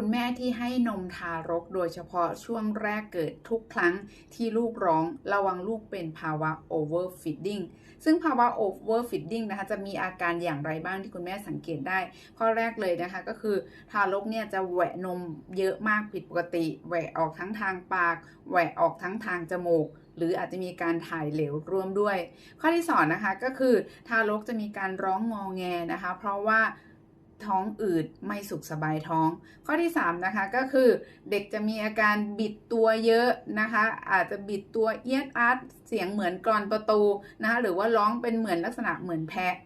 คุณแม่ที่ให้นมทารกโดยเฉพาะช่วงแรกเกิดทุกครั้งที่ลูกร้องระวังลูกเป็นภาวะ overfeeding ซึ่งภาวะ overfeeding นะคะจะมีอาการอย่างไรบ้างที่คุณแม่สังเกตได้ ข้อแรกเลยนะคะก็คือทารกเนี่ยจะแหวะนมเยอะมากผิดปกติ แหวะออกทั้งทางปาก แหวะออกทั้งทางจมูกหรืออาจจะมีการถ่ายเหลวร่วมด้วย ข้อที่สองนะคะก็คือทารกจะมีการร้องงอแงนะคะ เพราะว่า ท้องอืดไม่สุขสบายท้อง ข้อที่3นะคะก็คือเด็กจะมีอาการบิดตัวเยอะนะคะ อาจจะบิดตัวเอียดอาร์ตเสียงเหมือนกรอนประตูนะคะหรือว่าร้องเป็นเหมือนลักษณะเหมือนแพะ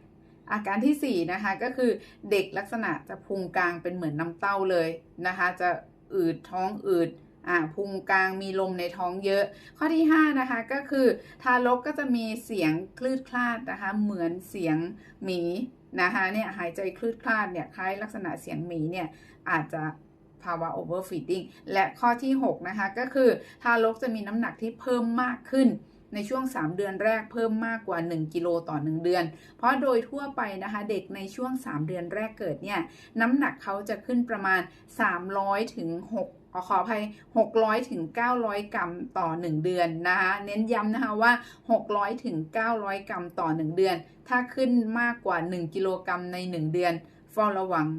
อาการที่4นะคะก็คือเด็กลักษณะจะพุงกลางเป็นเหมือนน้ำเต้าเลยนะคะ จะอืดท้องอืด อ่าพุงกลางมีลมในท้องเยอะ ข้อที่ 5 นะคะ ก็คือทารกก็จะมีเสียงคลืดคลาดนะคะ เหมือนเสียงหมีนะคะเนี่ยหายใจคลืดคลาดเนี่ยคล้ายลักษณะเสียงหมีเนี่ยอาจจะภาวะ overfeeding และข้อที่ 6 นะคะ ก็คือทารกจะมีน้ำหนักที่เพิ่มมากขึ้นในช่วง 3 เดือนแรกเพิ่มมากกว่า 1 กิโลต่อ 1 เดือน เพราะโดยทั่วไปนะคะเด็กในช่วง 3 เดือนแรกเกิดเนี่ยน้ำหนักเขาจะขึ้นประมาณ 300ถึง6 ขอขออภัย 600 ถึง 900 กรัมต่อ 1 เดือนนะคะ เน้นย้ำนะคะว่า 600 ถึง 900 กรัมต่อ 1 เดือน ถ้าขึ้นมากกว่า 1 กิโลกรัมใน 1 เดือนเฝ้าระวังนะ